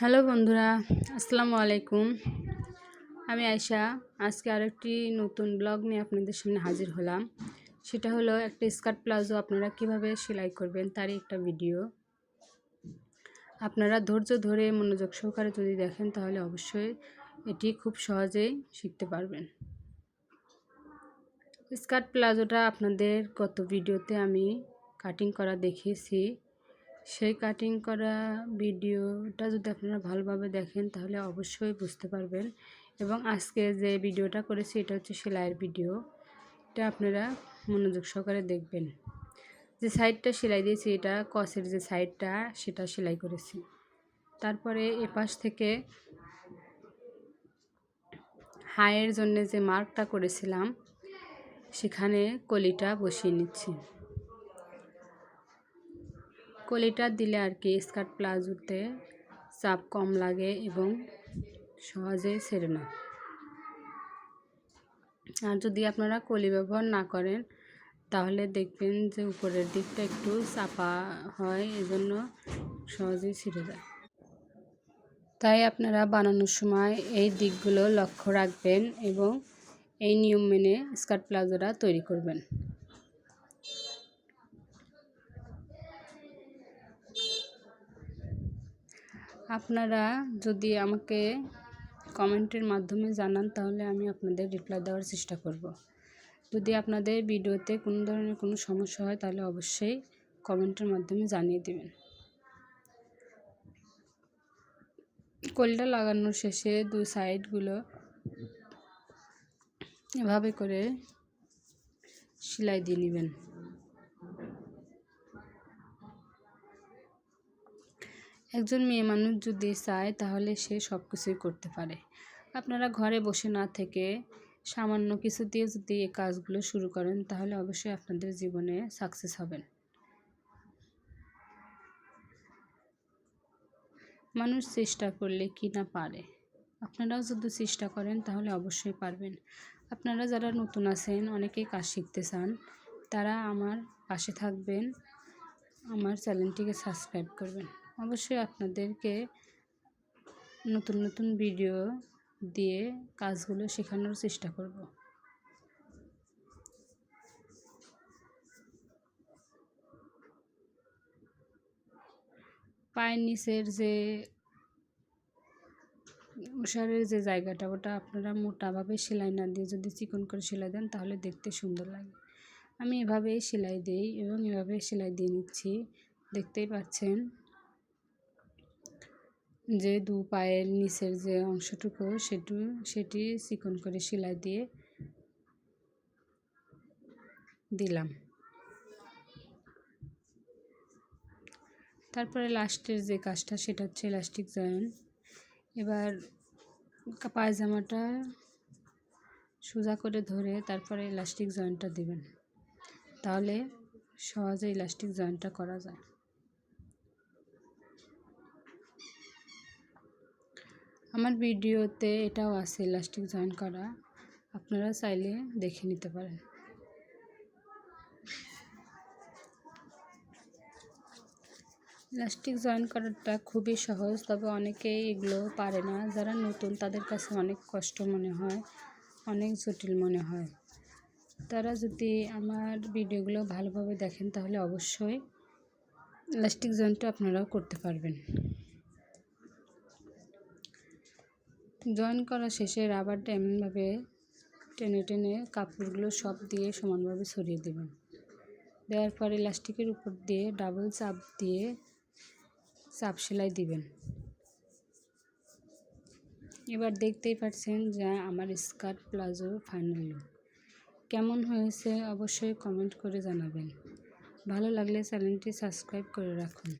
Hello বন্ধুরা, আসসালামু আলাইকুম। আমি আয়শা, আজকে আরেকটি নতুন ব্লগ নিয়ে আপনাদের সামনে হাজির হলাম। সেটা হলো একটা স্কার্ট প্লাজো আপনারা কীভাবে সেলাই করবেন তারই একটা ভিডিও। আপনারা ধৈর্য ধরে মনোযোগ সহকারে যদি দেখেন তাহলে অবশ্যই এটি খুব সহজেই শিখতে পারবেন। স্কার্ট প্লাজোটা আপনাদের গত ভিডিওতে আমি কাটিং করা দেখিয়েছি। সেই কাটিং করা ভিডিওটা যদি আপনারা ভালোভাবে দেখেন, তাহলে অবশ্যই বুঝতে পারবেন। এবং আজকে যে ভিডিওটা করেছি, এটা হচ্ছে সেলাইয়ের ভিডিও এটা আপনারা মনোযোগ সহকারে দেখবেন। যে সাইডটা সেলাই দিয়েছি, এটা কসের যে সাইডটা সেটা সেলাই করেছি। তারপরে এপাশ থেকে হায়ের জন্য যে মার্কটা করেছিলাম, সেখানে কলিটা বসিয়ে নিচ্ছি। কলিটা দিলে আর কি স্কার্ট প্লাজোতে চাপ কম লাগে এবং সহজে ছেড়ে না। আর যদি আপনারা কলি ব্যবহার না করেন, তাহলে দেখবেন যে উপরের দিকটা একটু চাপা হয়, এজন্য সহজেই ছিঁড়ে যায়। তাই আপনারা বানানোর সময় এই দিকগুলো লক্ষ্য রাখবেন এবং এই নিয়ম মেনে স্কার্ট প্লাজোটা তৈরি করবেন। আপনারা যদি আমাকে কমেন্টের মাধ্যমে জানান, তাহলে আমি আপনাদের রিপ্লাই দেওয়ার চেষ্টা করব। যদি আপনাদের ভিডিওতে কোনো ধরনের কোনো সমস্যা হয়, তাহলে অবশ্যই কমেন্টের মাধ্যমে জানিয়ে দেবেন। কলটা লাগানোর শেষে দুই সাইডগুলো এভাবে করে সেলাই দিয়ে নেবেন। একজন মেয়ে মানুষ যদি চায়, তাহলে সে সব কিছুই করতে পারে। আপনারা ঘরে বসে না থেকে সামান্য কিছু দিয়ে যদি এই কাজগুলো শুরু করেন, তাহলে অবশ্যই আপনাদের জীবনে সাকসেস হবেন। মানুষ চেষ্টা করলে কি না পারে। আপনারাও যদি চেষ্টা করেন, তাহলে অবশ্যই পারবেন। আপনারা যারা নতুন আছেন, অনেকেই কাজ শিখতে চান, তারা আমার পাশে থাকবেন, আমার চ্যানেলটিকে সাবস্ক্রাইব করবেন। অবশ্যই আপনাদেরকে নতুন নতুন ভিডিও দিয়ে কাজগুলো শেখানোর চেষ্টা করব। পায়ের নিচের যে ওষারের যে জায়গাটা, ওটা আপনারা মোটাভাবে সেলাই না দিয়ে যদি চিকন করে সেলাই দেন, তাহলে দেখতে সুন্দর লাগে। আমি এভাবেই সেলাই দিই এবং এভাবে সেলাই দিয়ে নিচ্ছি। দেখতেই পাচ্ছেন? যে দু পায়ের নিচের যে অংশটুকু সেটু, সেটি চিকন করে সেলাই দিয়ে দিলাম। তারপরে লাস্টের যে কাজটা সেটা হচ্ছে ইলাস্টিক জয়েন্ট এবার পায়জামাটা সোজা করে ধরে তারপরে ইলাস্টিক জয়েন্টটা দিবেন। তাহলে সহজে ইলাস্টিক জয়েন্টটা করা যায়। আমার ভিডিওতে এটাও আছে ইলাস্টিক জয়েন করা। আপনারা চাইলে দেখে নিতে পারেন। ইলাস্টিক জয়েন করাটা খুবই সহজ, তবে অনেকেই এগুলো পারে না। যারা নতুন, তাদের কাছে অনেক কষ্ট মনে হয়, অনেক জটিল মনে হয়। তারা যদি আমার ভিডিওগুলো ভালোভাবে দেখেন, তাহলে অবশ্যই ইলাস্টিক জয়েনটা আপনারাও করতে পারবেন। জয়েন করা শেষে রাবারটা এমনভাবে টেনে টেনে কাপড়গুলো সব দিয়ে সমানভাবে ছড়িয়ে দেবেন দেওয়ার পর ইলাস্টিকের উপর দিয়ে ডাবল চাপ দিয়ে চাপ সেলাই দিবেন। এবার দেখতেই পাচ্ছেন যে আমার স্কার্ট প্লাজো ফাইনাল লুক কেমন হয়েছে অবশ্যই কমেন্ট করে জানাবেন। ভালো লাগলে চ্যানেলটি সাবস্ক্রাইব করে রাখুন।